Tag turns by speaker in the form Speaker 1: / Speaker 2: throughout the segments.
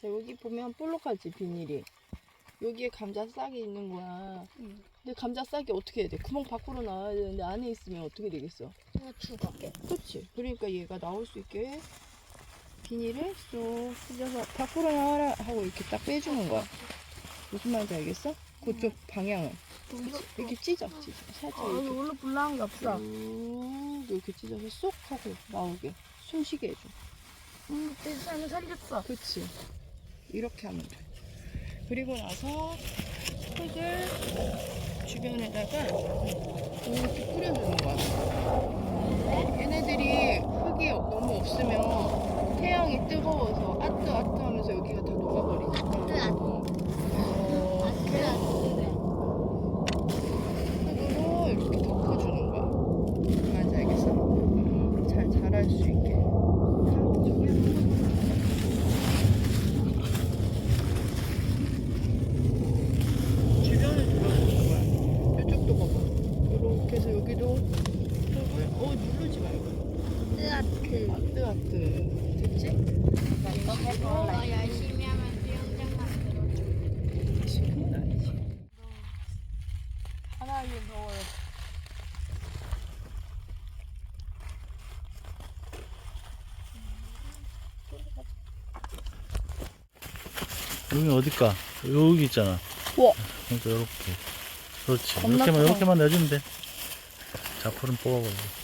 Speaker 1: 자, 여기 보면 볼록하지, 비닐이. 여기에 감자 싹이 있는 거야.
Speaker 2: 응.
Speaker 1: 근데 감자 싹이 어떻게 해야 돼? 구멍 밖으로 나와야 되는데 안에 있으면 어떻게 되겠어?
Speaker 2: 이거 죽어.
Speaker 1: 그치? 그러니까 얘가 나올 수 있게 비닐을 쏙 찢어서 밖으로 나와라 하고 이렇게 딱 빼주는 거야. 무슨 말인지 알겠어? 그쪽 방향을. 그치? 이렇게 찢어, 찢어. 살짝
Speaker 2: 아, 여기
Speaker 1: 이렇게.
Speaker 2: 원래 불나는 게 없어.
Speaker 1: 쭉 이렇게 찢어서 쏙 하고 나오게. 숨 쉬게 해줘.
Speaker 2: 응, 내 삶을 살렸어.
Speaker 1: 그치? 이렇게 하면 돼. 그리고 나서 흙을 주변에다가 이렇게 뿌려주는 거야. 얘네들이 흙이 너무 없으면 태양이 뜨거워서 아뜨 아뜨 하면서 여기가 다 녹아버리니까.
Speaker 2: 아뜨, 아뜨.
Speaker 1: 어,
Speaker 2: 그래,
Speaker 1: 흙으로 이렇게 덮어주는 거야. 뭔지 알겠어? 잘 자랄 수 있게. 자, 저기. 주변을 돌아주는 거야. 이쪽도 봐봐. 이렇게 해서 여기도 흙을, 어, 누르지 말고.
Speaker 2: 뜨아트.
Speaker 1: 아뜨 아뜨. 됐지?
Speaker 2: 너 열심히 하면 수영장 만들어.
Speaker 1: 지금은 아니지.
Speaker 2: 하나에 넣어요.
Speaker 3: 여기 어딜까? 여기 있잖아.
Speaker 1: 우와.
Speaker 3: 그러니까 이렇게. 그렇지.
Speaker 1: 겁나
Speaker 3: 이렇게만
Speaker 1: 커.
Speaker 3: 이렇게만 내주면 돼. 자풀은 뽑아버리고.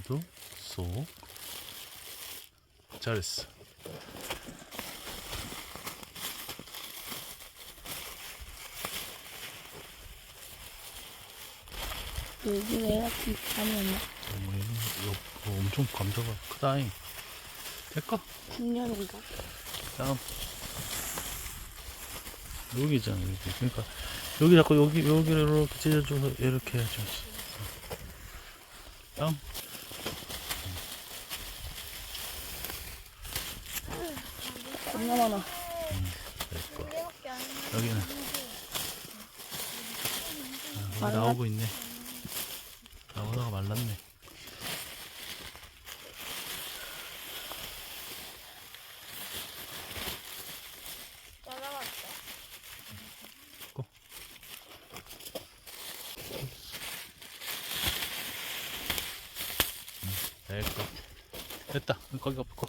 Speaker 3: 얘도 쏙. 잘했어.
Speaker 2: 여기 왜 이렇게 많이 없나?
Speaker 3: 어머, 얘는 이거 뭐 엄청 감자가 크다잉. 될까?
Speaker 2: 중년인가?
Speaker 3: 다음. 여기 있잖아, 여기. 그러니까, 여기 자꾸 여기, 여기를 이렇게 찢어줘서 이렇게 해야죠. 다음.
Speaker 1: 겁나 많아.
Speaker 3: 됐고. 여기는. 아, 나오고 있네. 나오다가 말랐네. 됐고. 됐다. 거기 가, 거